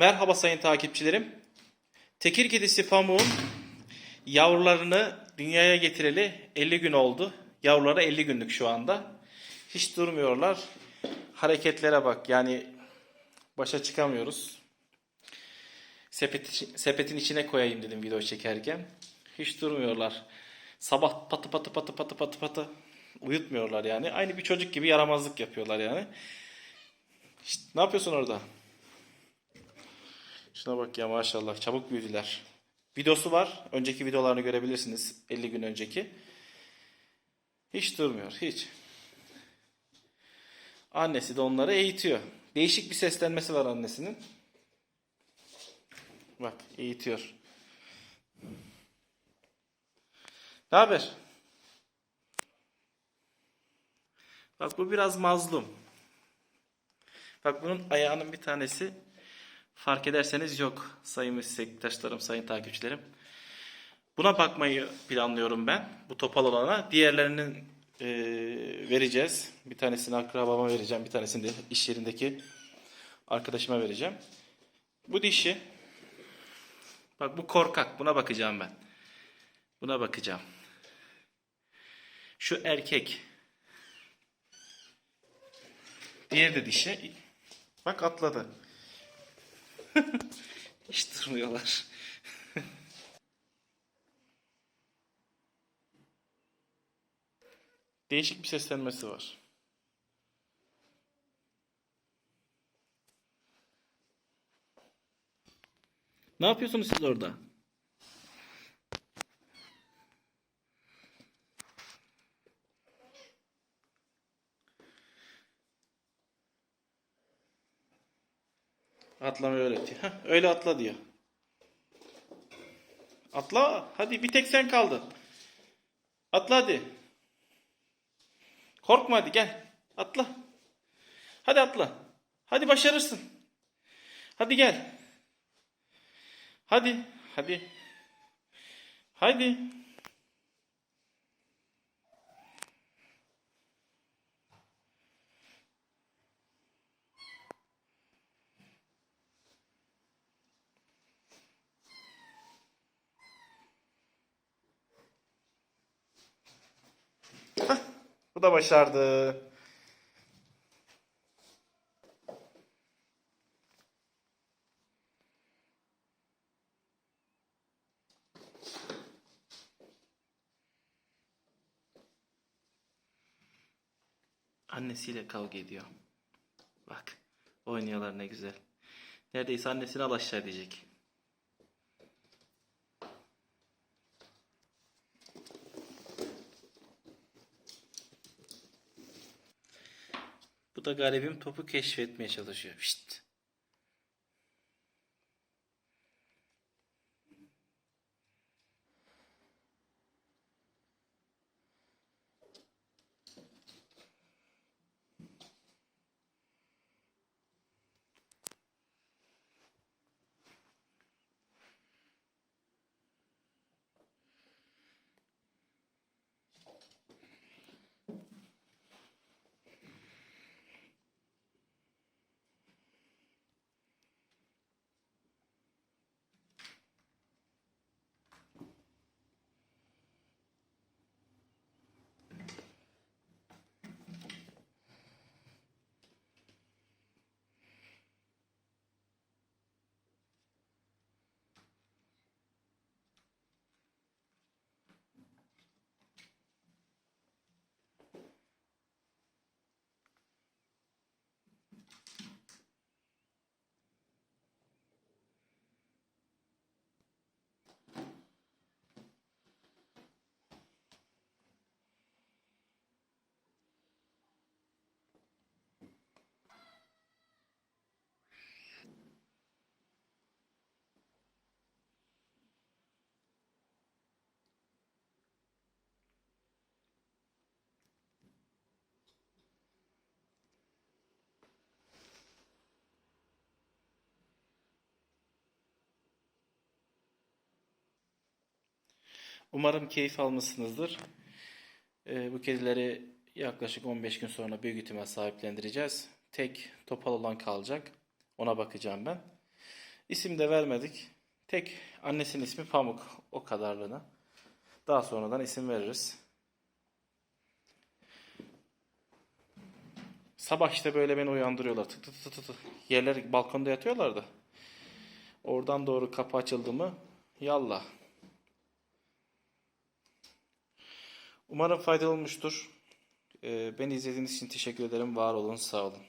Merhaba sayın takipçilerim. Tekir kedisi Pamuk'un yavrularını dünyaya getireli 50 gün oldu. Yavruları 50 günlük şu anda. Hiç durmuyorlar. Hareketlere bak yani başa çıkamıyoruz. Sepet, sepetin içine koyayım dedim video çekerken. Hiç durmuyorlar. Sabah patı patı patı patı patı patı uyutmuyorlar yani. Aynı bir çocuk gibi yaramazlık yapıyorlar yani. İşte, ne yapıyorsun orada? Şuna bak ya maşallah çabuk büyüdüler. Videosu var. Önceki videolarını görebilirsiniz. 50 gün önceki. Hiç durmuyor. Hiç. Annesi de onları eğitiyor. Değişik bir seslenmesi var annesinin. Bak eğitiyor. Ne haber? Bak bu biraz mazlum. Bak bunun ayağının bir tanesi fark ederseniz yok sayın meslektaşlarım, sayın takipçilerim. Buna bakmayı planlıyorum ben. Bu topal olana. Diğerlerinin e, vereceğiz. Bir tanesini akrabama vereceğim. Bir tanesini de iş yerindeki arkadaşıma vereceğim. Bu dişi. Bak bu korkak. Buna bakacağım ben. Buna bakacağım. Şu erkek. Diğeri de dişi. Bak atladı. Hiç durmuyorlar. Değişik bir seslenmesi var. Ne yapıyorsunuz siz orada? Atlamayı öğretiyor. Heh, öyle atla diyor. Atla. Hadi bir tek sen kaldın. Atla hadi. Korkma hadi gel. Atla. Hadi atla. Hadi başarırsın. Hadi gel. Hadi. Hadi. Hadi. Bu da başardı. Annesiyle kavga ediyor. Bak. Oynuyorlar ne güzel. Neredeyse annesini al aşağı edecek. Bu da garibim topu keşfetmeye çalışıyor. Şşt. Umarım keyif almışsınızdır. Ee, bu kedileri yaklaşık 15 gün sonra büyük ihtimal sahiplendireceğiz. Tek topal olan kalacak. Ona bakacağım ben. İsim de vermedik. Tek annesinin ismi Pamuk. O kadarlığına. Daha sonradan isim veririz. Sabah işte böyle beni uyandırıyorlar. Tık tık tık tık. Yerler balkonda yatıyorlardı. Oradan doğru kapı açıldı mı yallah. Umarım faydalı olmuştur. Ee, beni izlediğiniz için teşekkür ederim. Var olun, sağ olun.